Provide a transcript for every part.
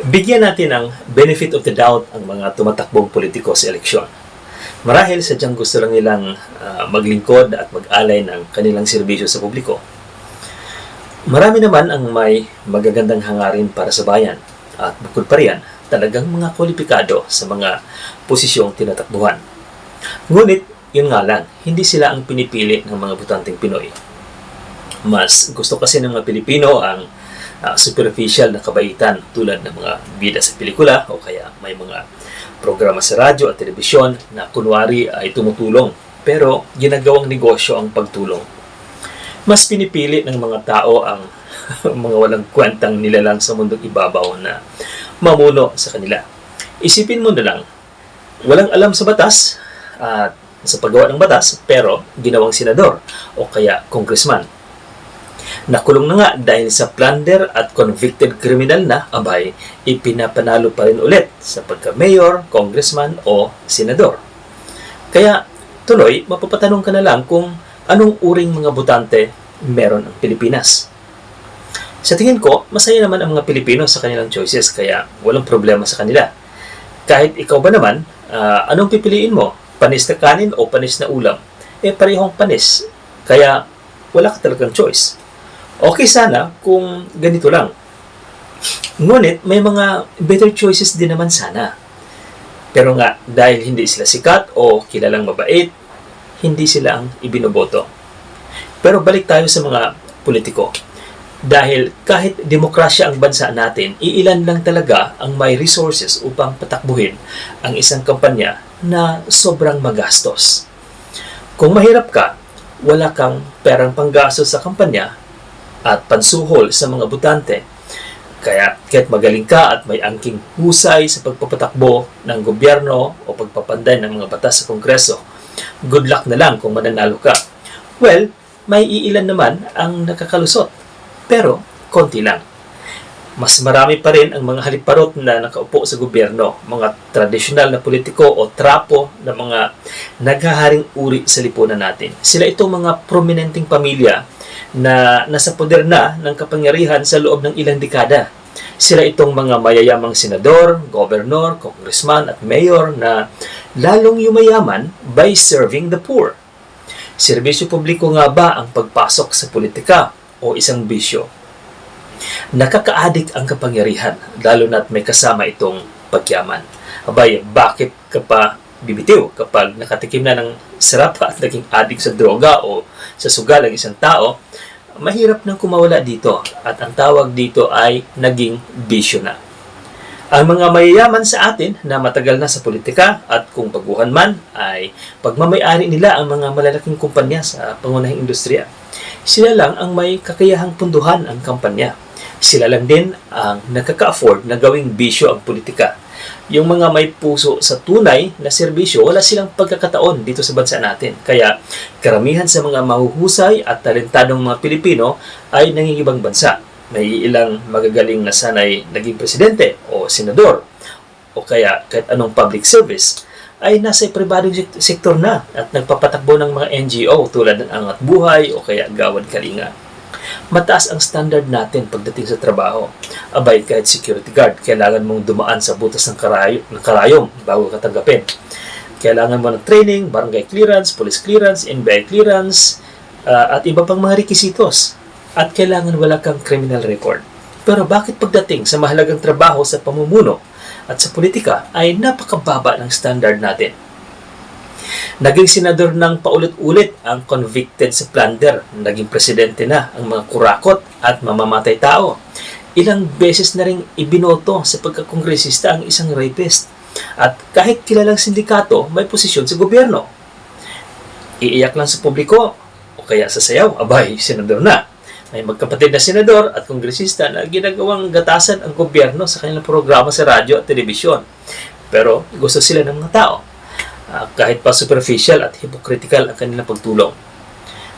bigyan natin ng benefit of the doubt ang mga tumatakbong politiko sa eleksyon. Marahil sadyang gusto lang nilang ah, maglingkod at mag-alay ng kanilang serbisyo sa publiko. Marami naman ang may magagandang hangarin para sa bayan at bukod pa riyan, talagang mga kwalipikado sa mga posisyong tinatakbuhan. Ngunit, yun nga lang, hindi sila ang pinipili ng mga butanteng Pinoy. Mas gusto kasi ng mga Pilipino ang ah, superficial na kabaitan tulad ng mga bida sa pelikula o kaya may mga programa sa radyo at telebisyon na kunwari ay tumutulong pero ginagawang negosyo ang pagtulong. Mas pinipili ng mga tao ang mga walang kwentang nilalang sa mundong ibabaw na mamuno sa kanila. Isipin mo na lang, walang alam sa batas at sa paggawa ng batas pero ginawang senador o kaya congressman. Nakulong na nga dahil sa plunder at convicted criminal na abay, ipinapanalo pa rin ulit sa pagka-mayor, congressman o senador. Kaya tuloy, mapapatanong ka na lang kung anong uring mga butante meron ang Pilipinas. Sa tingin ko, masaya naman ang mga Pilipino sa kanilang choices kaya walang problema sa kanila. Kahit ikaw ba naman, ah, anong pipiliin mo? Panis na kanin o panis na ulam? Eh parehong panis. Kaya wala ka talagang choice. Okay sana kung ganito lang. Ngunit may mga better choices din naman sana. Pero nga, dahil hindi sila sikat o kilalang mabait, hindi sila ang ibinoboto. Pero balik tayo sa mga politiko. Dahil kahit demokrasya ang bansa natin, iilan lang talaga ang may resources upang patakbuhin ang isang kampanya na sobrang magastos. Kung mahirap ka, wala kang perang panggastos sa kampanya at pansuhol sa mga butante. Kaya kahit magaling ka at may angking husay sa pagpapatakbo ng gobyerno o pagpapanday ng mga batas sa kongreso, good luck na lang kung mananalo ka. Well, may iilan naman ang nakakalusot. Pero, konti lang. Mas marami pa rin ang mga haliparot na nakaupo sa gobyerno, mga tradisyonal na politiko o trapo na mga naghaharing uri sa lipunan natin. Sila itong mga prominenteng pamilya na nasa poder na ng kapangyarihan sa loob ng ilang dekada. Sila itong mga mayayamang senador, gobernor, congressman at mayor na lalong yumayaman by serving the poor. Serbisyo publiko nga ba ang pagpasok sa politika o isang bisyo? Nakakaadik ang kapangyarihan, lalo na't may kasama itong pagyaman. Abay, bakit ka pa bibitiw kapag nakatikim na ng sarap at naging adik sa droga o sa sugal ang isang tao, mahirap nang kumawala dito at ang tawag dito ay naging bisyo na. Ang mga mayayaman sa atin na matagal na sa politika at kung baguhan man ay pagmamayari nila ang mga malalaking kumpanya sa pangunahing industriya. Sila lang ang may kakayahang punduhan ang kampanya. Sila lang din ang nakaka-afford na gawing bisyo ang politika. Yung mga may puso sa tunay na serbisyo, wala silang pagkakataon dito sa bansa natin. Kaya karamihan sa mga mahuhusay at talentadong mga Pilipino ay nangingibang bansa. May ilang magagaling na sanay naging presidente o senador o kaya kahit anong public service ay nasa pribadong sek- sektor na at nagpapatakbo ng mga NGO tulad ng Angat Buhay o kaya Gawad Kalinga. Mataas ang standard natin pagdating sa trabaho. Abay, kahit security guard, kailangan mong dumaan sa butas ng, karayo, ng karayom bago ka tanggapin. Kailangan mo ng training, barangay clearance, police clearance, NBI clearance, ah, at iba pang mga requisitos. At kailangan wala kang criminal record. Pero bakit pagdating sa mahalagang trabaho sa pamumuno at sa politika ay napakababa ng standard natin? Naging senador ng paulit-ulit ang convicted sa plunder. Naging presidente na ang mga kurakot at mamamatay tao. Ilang beses na rin ibinoto sa pagkakongresista ang isang rapist. At kahit kilalang sindikato, may posisyon sa gobyerno. Iiyak lang sa publiko o kaya sa sayaw, abay, senador na. May magkapatid na senador at kongresista na ginagawang gatasan ang gobyerno sa kanilang programa sa radyo at telebisyon. Pero gusto sila ng mga tao Ah, kahit pa superficial at hypocritical ang kanilang pagtulong.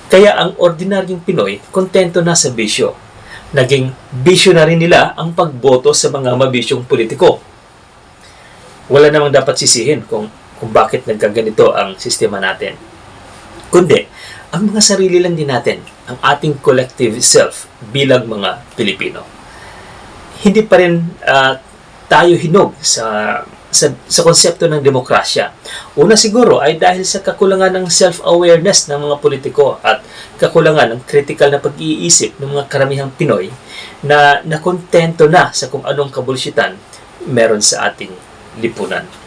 Kaya ang ordinaryong Pinoy, kontento na sa bisyo. Naging bisyo na rin nila ang pagboto sa mga mabisyong politiko. Wala namang dapat sisihin kung, kung bakit nagkaganito ang sistema natin. Kundi, ang mga sarili lang din natin, ang ating collective self bilang mga Pilipino. Hindi pa rin ah, tayo hinog sa sa, sa konsepto ng demokrasya. Una siguro ay dahil sa kakulangan ng self-awareness ng mga politiko at kakulangan ng critical na pag-iisip ng mga karamihang Pinoy na nakontento na sa kung anong kabulsitan meron sa ating lipunan.